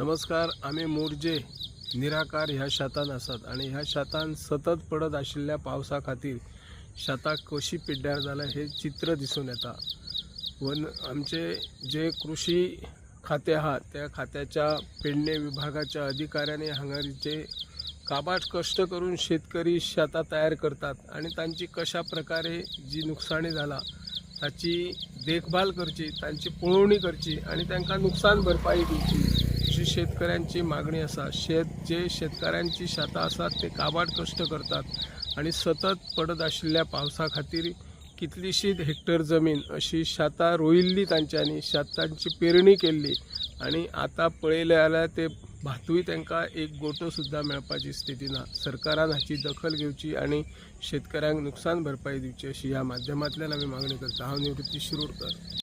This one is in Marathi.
नमस्कार आम्ही मोरजे निराकार ह्या शेतान आसात आणि ह्या शेतान सतत पडत आशिल्ल्या पावसा खातीर शेताक कशी पिड्ड्यार जाला हे चित्र दिसून येता. वन आमचे जे कृषी खाते आहा त्या खात्याच्या पेडणे विभागाच्या अधिकाऱ्यांनी हांगाचे काबाट कश्ट करून शेतकरी शेतां तयार करतात आणि तांची कशा प्रकारे जी नुकसाणी जाला ताची देखभाल करची तांची पळोवणी करची आणि तांकां नुकसान भरपाई दिवची जी शेतकऱ्यांची मागणी आसा शेत जे शेतकऱ्यांची शेतां आसात ते काबाड कश्ट करतात. आणि सतत पडत आशिल्ल्या पावसा खातीर कितलीशीच हेक्टर जमीन अशी शेतां रोयिल्ली तांच्यांनी शेतांची पेरणी केल्ली. आणि आता पळयले जाल्यार ते भातूय तांकां एक गोटो सुद्दां मेळपाची स्थिती ना. सरकारान हाची दखल घेवची आणि शेतकऱ्यांक नुकसान भरपाई दिवची अशी ह्या माध्यमांतल्यान आमी मागणी करता. हांव निवृत्ती शिरूरकर